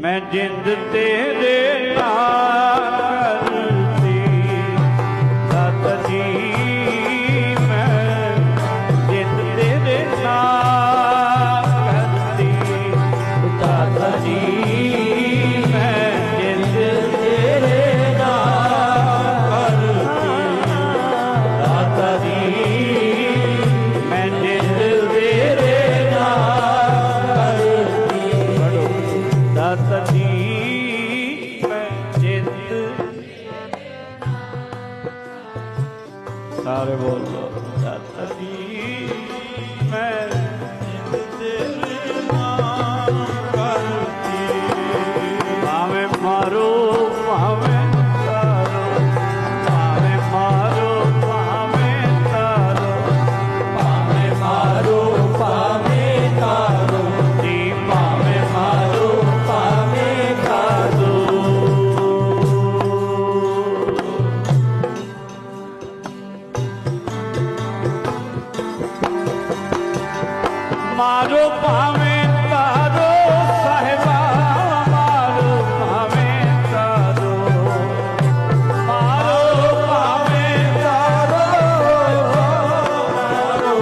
ਮੈਂ ਜਿੰਦ ਤੇ ਨਾਲ ਸਾਰੇ ਬੋਲੋ ਸਤਿ ਮੈਂ ਤੇਰੇ ਮਾਂ ਕਰਤੀ ਭਾਵੇਂ ਮਾਰੋ ਭਾਵੇਂ મારો ભાવે